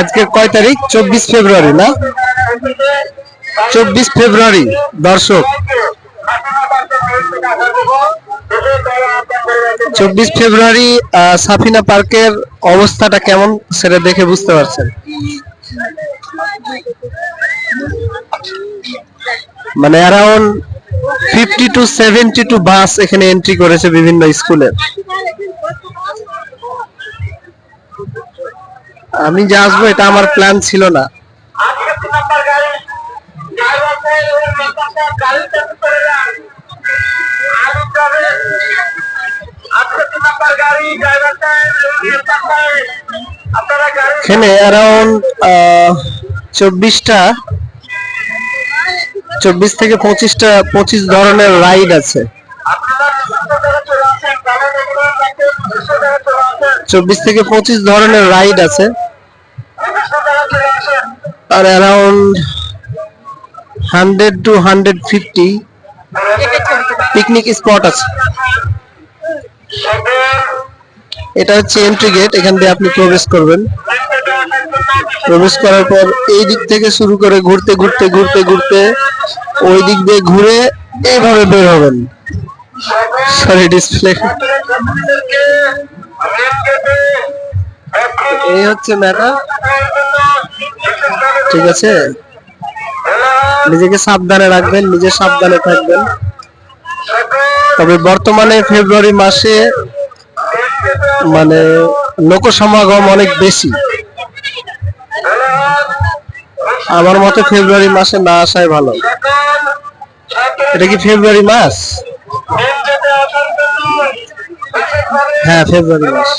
আজকে কয় তারিখ? চব্বিশ ফেব্রুয়ারি, না? চব্বিশ ফেব্রুয়ারি, দর্শক। চব্বিশ ফেব্রুয়ারি সাফিনা পার্কের অবস্থাটা কেমন সেটা দেখে বুঝতে পারছেন? মানে around fifty to seventy two bus এখানে এন্ট্রি করেছে বিভিন্ন স্কুলের আমি যে আসব, এটা আমার প্ল্যান ছিল না। এখানে অ্যারাউন্ড চব্বিশটা, চব্বিশ থেকে পঁচিশটা, পঁচিশ ধরনের রাইড আছে। চব্বিশ থেকে পঁচিশ ধরনের রাইড আছে। আর around hundred to hundred fifty picnic spot আছে। এটা হচ্ছে এন্ট্রি গেট এখান দিয়ে আপনি প্রবেশ করবেন। প্রবেশ করার পর এই দিক থেকে শুরু করে ঘুরতে ঘুরতে ঘুরতে ঘুরতে ওই দিক দিয়ে ঘুরে এইভাবে বের হবেন। সরি ডিসপ্লে এই হচ্ছে ম্যাটার ঠিক আছে? নিজেকে সাবধানে রাখবেন, নিজে সাবধানে থাকবেন। তবে বর্তমানে ফেব্রুয়ারি মাসে মানে লোক সমাগম অনেক বেশি। আমার মতে ফেব্রুয়ারি মাসে না আসাই ভালো। এটা কি ফেব্রুয়ারি মাস? হ্যাঁ ফেব্রুয়ারি মাস।